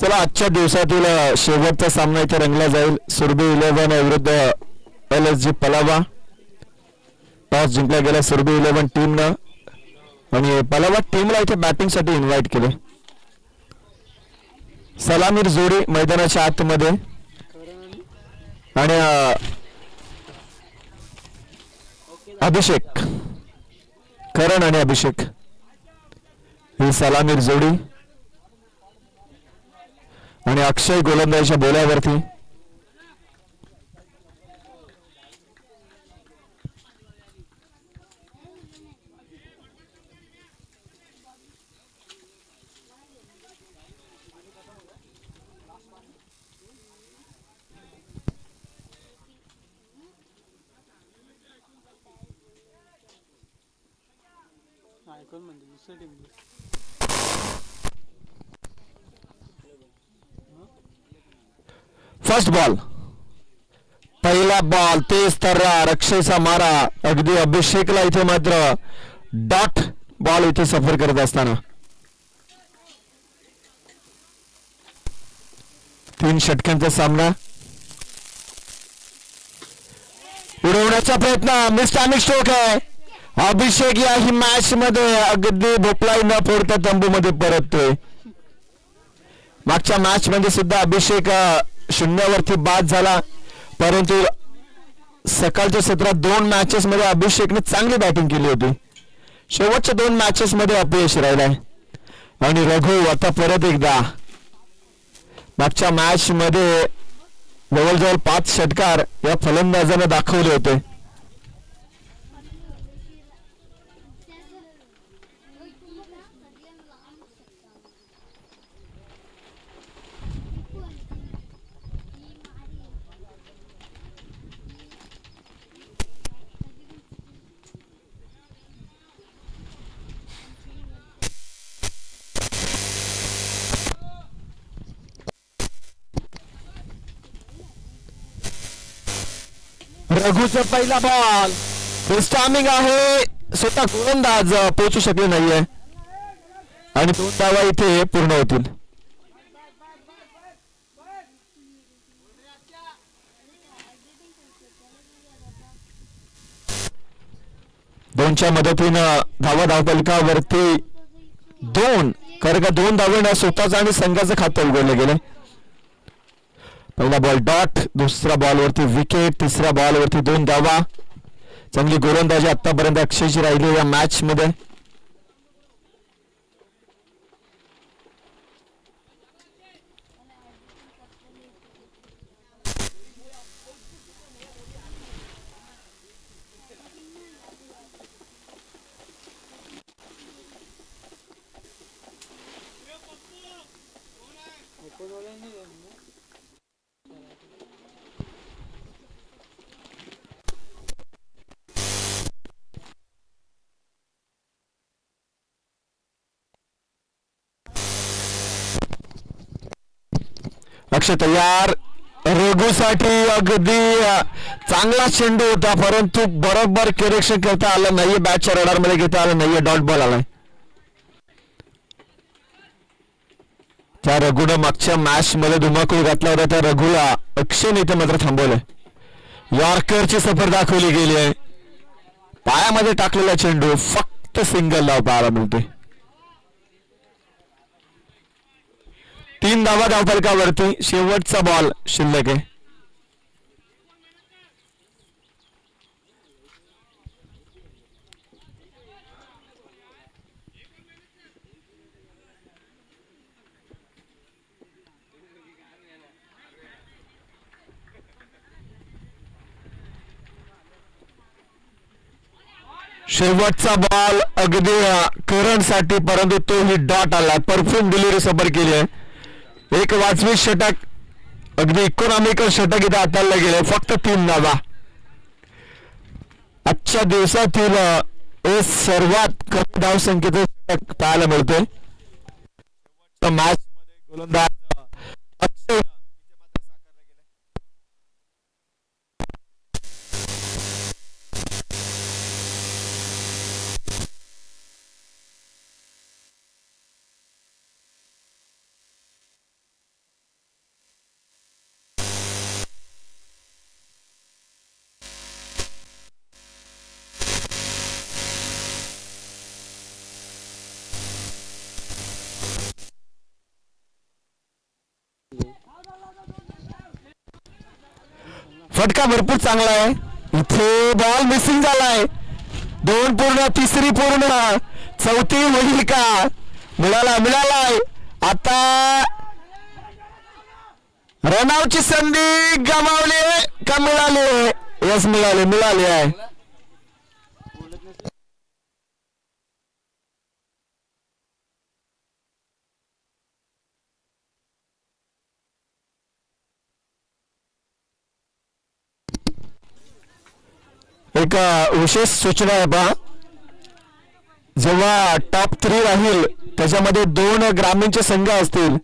चला आजच्या दिवसातील शेवटचा सामना इथे रंगला जाईल. सुरबी इलेव्हन विरुद्ध L S G Palava. Toss जिंकला गेला सुरबी इलेव्हन टीमनं आणि पलावा टीमला इथे बॅटिंगसाठी इन्व्हाइट केले. सलामीर जोडी मैदानाच्या आतमध्ये. आणि अभिषेक. करण आणि अभिषेक. ही सलामीर जोडी. आणि अक्षय गोलंदाजीच्या बोलावरती ऐकून म्हणजे दुसरं टीम फर्स्ट बॉल पहिला बॉल तेज तर रक्षेचा मारा. अगदी अभिषेकला इथे मात्र डॉट बॉल इथे सफर करत असताना. तीन षटकांचा सामना. उडवण्याचा प्रयत्न मिस्टर स्ट्रोक आहे अभिषेक या ही मॅच मध्ये अगदी भोपलाई न फोडता तंबू मध्ये परततोय. मागच्या मॅच मध्ये सुद्धा अभिषेक शून्यावरती बाद झाला. परंतु सकाळच्या सत्रात दोन मॅचेस मध्ये अभिषेकने चांगली बॅटिंग केली होती. शेवटच्या दोन मॅचेस मध्ये अपयश राहिलाय. आणि रघु आता परत एकदा. मागच्या मॅच मध्ये जवळजवळ पाच षटकार या फलंदाजाने दाखवले होते. रघुचा पहिला बॉल स्टामिंग आहे. स्वतः गोलंदाज पोहोचू शकले नाहीये. आणि दोन धावा इथे पूर्ण होतील. दोनच्या मदतीनं धावा धावपलकावरती दोन कारण का दोन धावेनं स्वतःचं आणि संघाचं खातं उघडलं गेलं. पहिला बॉल डॉट दुसऱ्या बॉलवरती विकेट तिसऱ्या बॉलवरती दोन धावा. चांगली गोलंदाजी आतापर्यंत अक्षयची राहिली या मॅच मध्ये. अक्षय तयार. रघुसाठी अगदी चांगला चेंडू होता परंतु बरोबर करेक्शन करता आलं नाहीये. बॅटच्या रडारमध्ये घेता आलं नाहीये. डॉट बॉल आलाय. त्या रघुनं मागच्या मॅच मध्ये धुमाकूळ घातला होता. त्या रघुला अक्षय इथे मात्र थांबवलंय यॉर्करची सफर दाखवली गेली आहे. पायामध्ये टाकलेला चेंडू फक्त सिंगल लाव पाहायला मिळते तीन धावा धावफलकावरती शेवटचा बॉल शिल्लक आहे. शेवटचा बॉल अगदी करणसाठी परंतु तो ही डॉट आला परफ्यूम डिलिव्हरी सबर केली आहे. एक वाजवी षटक. अगदी इकॉनॉमिकल षटक इथे हाताळलं गेले फक्त तीन धावा आजच्या दिवसातील हे सर्वात कमी धाव संख्येचं षटक पाहायला मिळतोय. मॅच गोलंदाज फटका भरपूर चांगला आहे. इथे बॉल मिसिंग झालाय. दोन पूर्ण तिसरी पूर्ण. चौथी होईल का? मिळाला मिळालाय. आता रनआउटची संधी गमावली का मिळाली यस मिळाली मिळाली आहे. एक विशेष सूचना आहे बा. जेव्हा टॉप थ्री राहील त्याच्यामध्ये दोन ग्रामीणचे संघ असतील.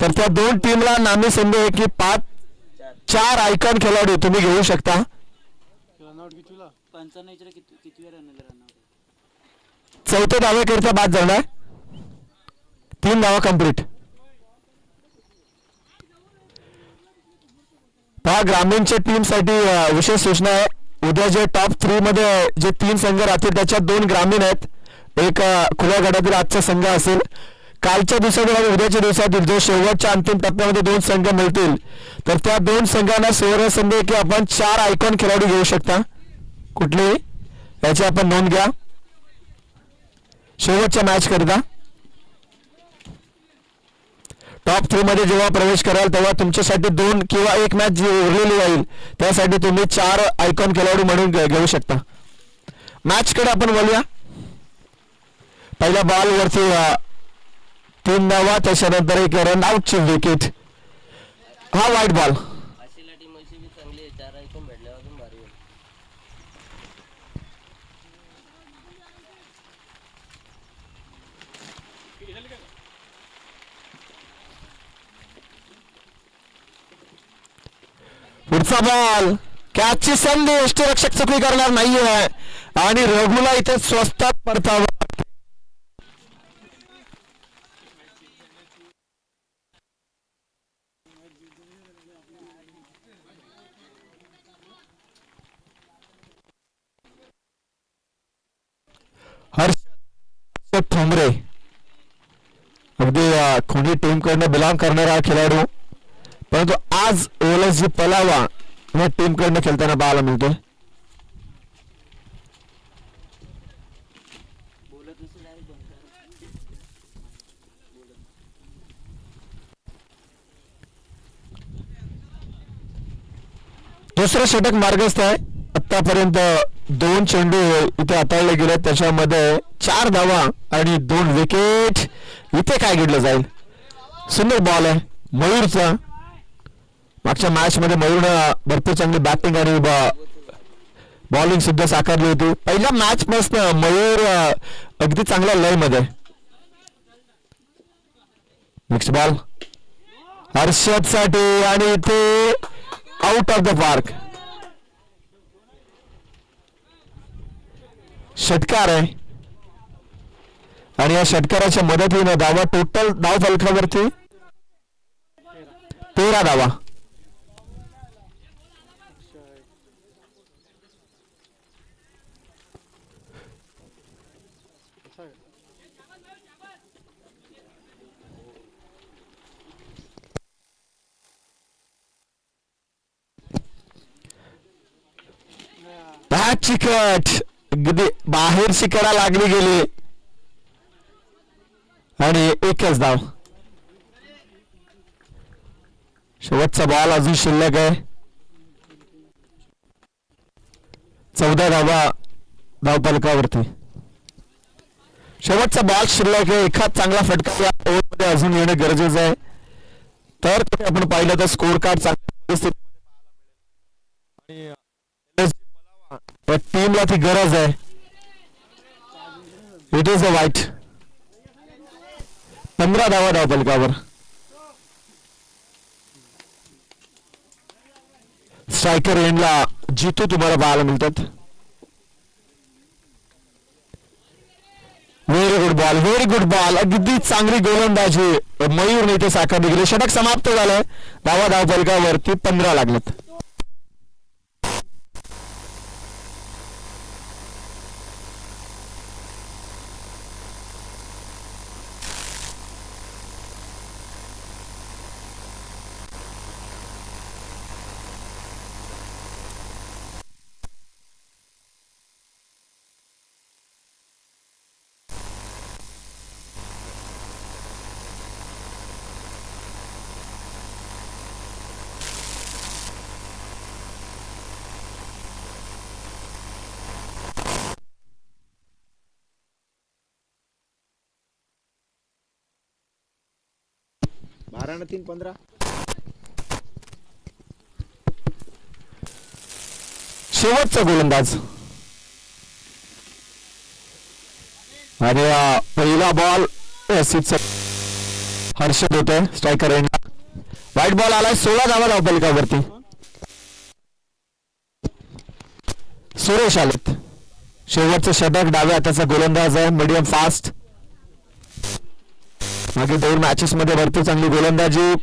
तर त्या दोन टीमला नामी संधी आहे की पाच चार आयकॉन खेळाडू तुम्ही घेऊ शकता. चौथ्या धावेकरिता बाद झालाय. तीन धावा कंप्लीट पहा ग्रामीणच्या टीमसाठी विशेष सूचना आहे. उद्या जे टॉप थ्री मध्ये जे तीन संघ राहतील त्याच्यात दोन ग्रामीण आहेत. एक खुल्या गटातील आजचा संघ असेल. कालच्या दिवसातील आणि उद्याच्या दिवसातील जो शेवटच्या अंतिम टप्प्यामध्ये दोन संघ मिळतील तर त्या दोन संघांना सुवर्ण संधी की आपण चार आयकॉन खेळाडू घेऊ शकता. कुठलेही? याची आपण नोंद घ्या. शेवटच्या मॅच करता. टॉप थ्री मध्ये जेव्हा प्रवेश कराल तेव्हा तुमच्यासाठी दोन किंवा एक मॅच जी उरलेली राहील त्यासाठी तुम्ही चार आयकॉन खेळाडू म्हणून घेऊ शकता. मॅच कडे आपण बोलूया पहिल्या बॉल वरती तीन धावा त्याच्यानंतर एक रन आउटची विकेट हा वाईट बॉल अशीला टीम अशी बी चांगली आहे चार ऐकून भेटल्यावर अजून भारी होईल पुढचा बॉल. कॅचची संधी यष्टीरक्षक चुकी करणार नाहीये. आणि रघुला इथे स्वस्तात परतावं. लागतंय. हर्षद ठोंबरे. अगदी कोणी टीम कडनं बिलॉंग करणारा खेळाडू. परंतु आज ओलसजी पलावा या टीमकडनं खेळताना पाहायला मिळतोय. दुसरं षटक मार्गस्थ आहे. आतापर्यंत दोन चेंडू इथे हाताळले गेले त्याच्यामध्ये चार धावा आणि दोन विकेट. इथे काय घडलं जाईल? सुंदर बॉल आहे. मयूरचा मागच्या मॅच मध्ये मयूरनं भरपूर चांगली बॅटिंग आणि बॉलिंग सुद्धा साकारली होती. पहिल्या मॅच मस्त. मयूर अगदी चांगल्या लयमध्ये. नेक्स्ट बॉल हर्षदसाठी आणि इथे आउट ऑफ द पार्क षटकार आहे. आणि या षटकाराच्या मदतीनं धावा टोटल धाव फलकावरती. तेरा धावा असं चिकट. अगदी बाहेर शिकायला लागली गेली. आणि एकच धाव. शेवटचा बॉल अजून शिल्लक आहे. चौदा धावा धावपलकावरती. शेवटचा बॉल शिल्लक आहे एखाद चांगला फटका या ओव्हरमध्ये अजून येणं गरजेचं आहे. तर आपण पाहिलं तर स्कोर कार्ड चांगल्या परिस्थितीमध्ये टीमला ती गरज आहे. इट इज अ वाईट पंधरा धावा धाव पलकावर. स्ट्रायकर एंडला जितू तुम्हाला पाहायला मिळतात. Very good ball very good ball अगदी चांगली गोलंदाजी. मयूर नेते साकारली गेली षटक समाप्त झालंय. धावा धाव पलकावरती पंधरा लागलेत. बारा ना तीन पंधरा. शेवटचा गोलंदाज. आणि पहिला बॉल हर्षद होतोय स्ट्रायकर वाईट व्हाईट बॉल आलाय सोळा धावा धावपालिकावरती सुरेश आलेत. शेवटचं षटक डाव्या हाताचा गोलंदाज आहे. मीडियम फास्ट मागील दोन मॅचेस मध्ये भरपूर चांगली गोलंदाजी.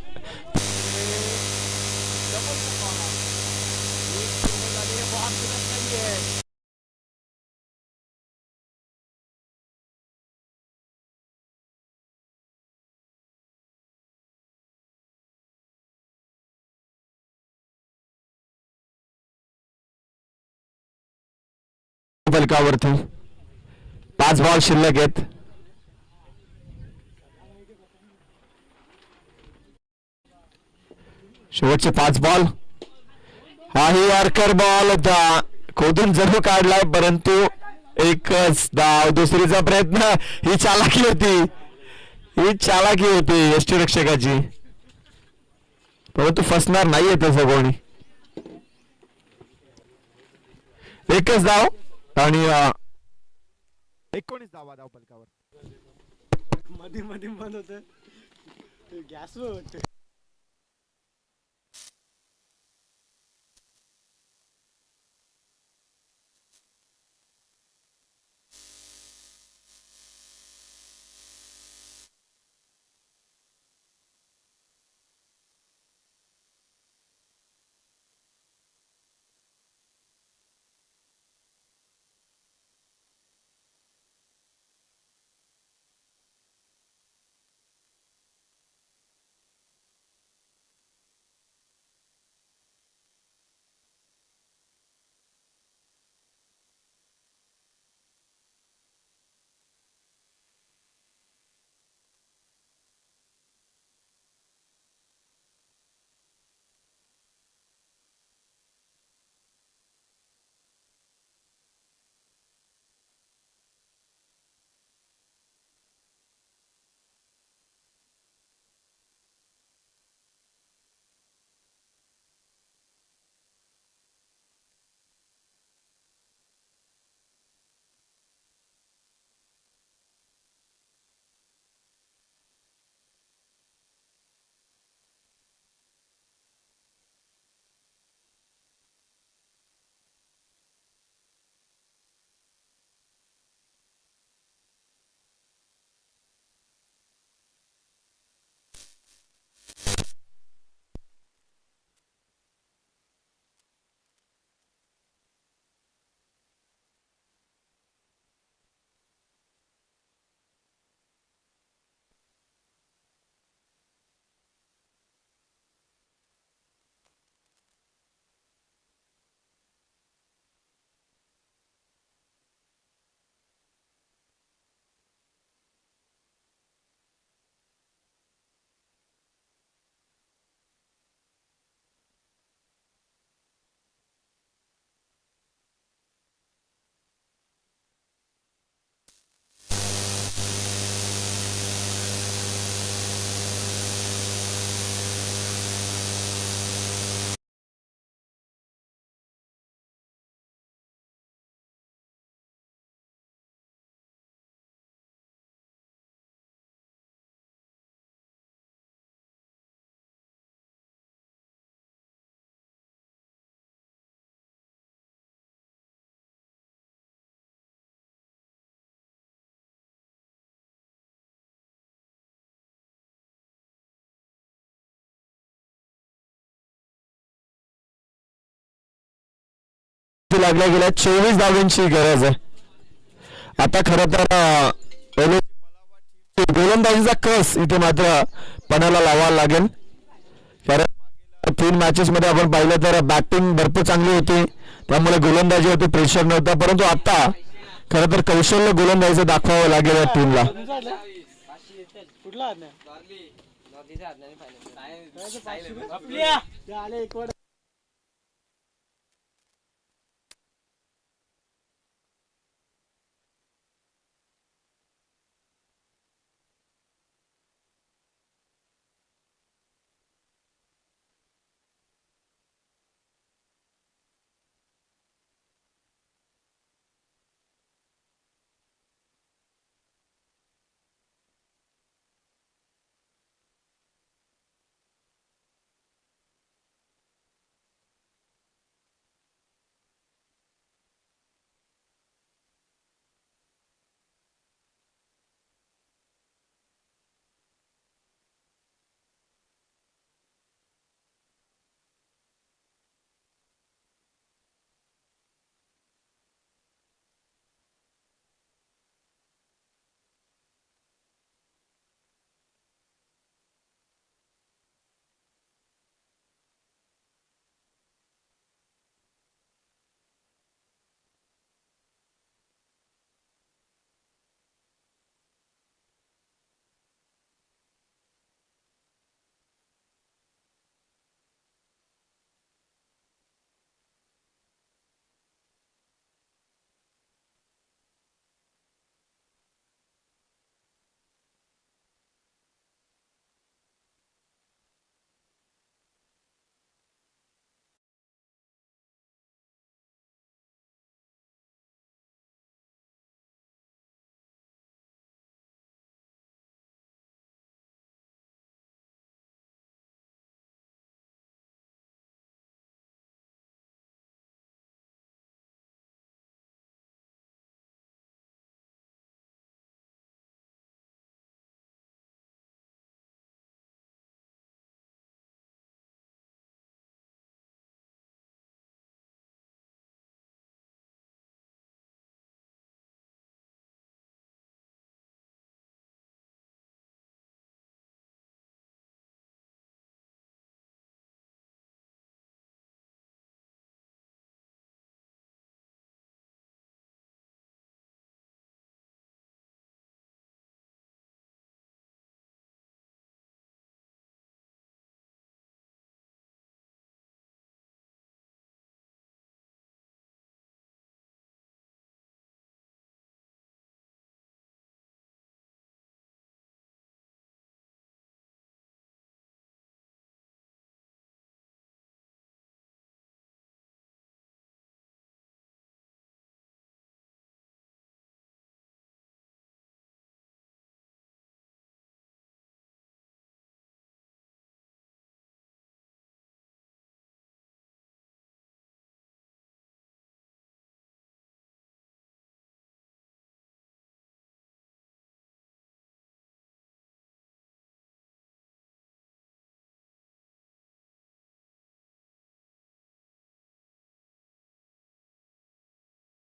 फलकावरती पाच बॉल शिल्लक आहेत. शेवटचे पाच बॉल हाही वारकर बॉल होता खोदून जरूर काढलाय परंतु एकच धाव दुसरीचा प्रयत्न. ही चालाकी होती. ही चालाकी होती यष्टीरक्षकाची परंतु फसणार नाहीये तसं कोणी. एकच धाव आणि एकोणीस धावा धाव पलकावर मध्ये मध्ये बंद होत गॅस होत लागल्या गेल्या चोवीस धावांची गरज आहे. आता खर तर गोलंदाजीचा कस इथे मात्र पणाला लावावा लागेल. कारण तीन मॅचेस मध्ये आपण पाहिलं तर बॅटिंग भरपूर चांगली होती. त्यामुळे गोलंदाजी होती प्रेशर नव्हता. परंतु आता खर तर कौशल्य गोलंदाजीचं दाखवावं लागेल या टीमला कुठला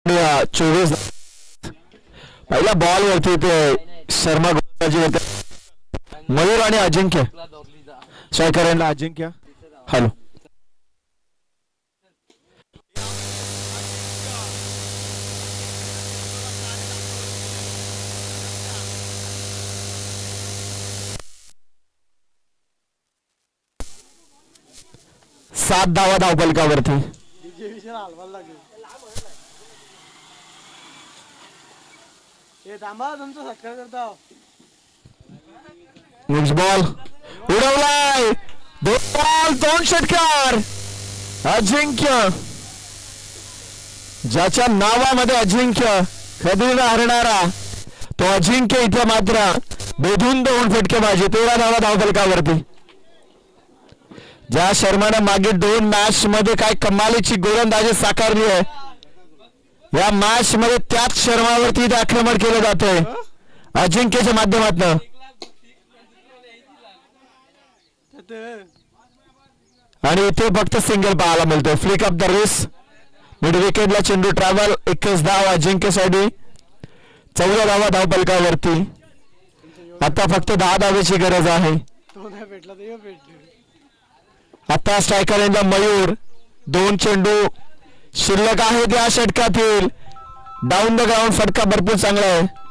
चोवीस पहिल्या बॉल वरती ते शर्मा गोलंदाजी होते. मयूर आणि अजिंक्य. स्ट्रायकर अजिंक्य. हॅलो. सात धावा धावपलकावरती हे थांबा तुमचं सत्कार नेक्स्ट बॉल उडवलाय. दोन बॉल दोन षटकार. अजिंक्य. ज्याच्या नावामध्ये अजिंक्य कधी हरणारा तो अजिंक्य इथे मात्र बेधून दोन फटके फटकेबाजी. तेरा धावा धावफलकावरती. ज्या शर्मानं मागे दोन मॅच मध्ये काय कमालीची गोलंदाजी साकारली आहे. या मॅच मध्ये त्याच शर्मावरती आक्रमण केलं जातंय. अजिंक्यच्या माध्यमातून. त्यात आणि इथे फक्त सिंगल पाहायला मिळतोय. Flick up the race mid विकेटला चेंडू ट्रॅव्हल एकच धाव अजिंक्यसाठी चौदा धावा धावपलकावरती आता फक्त दहा धावेची गरज आहे. आता स्ट्रायकर मयूर. दोन चेंडू शिल्लक आहेत या षटकातील. डाऊन द ग्राउंड फटका भरपूर चांगला आहे.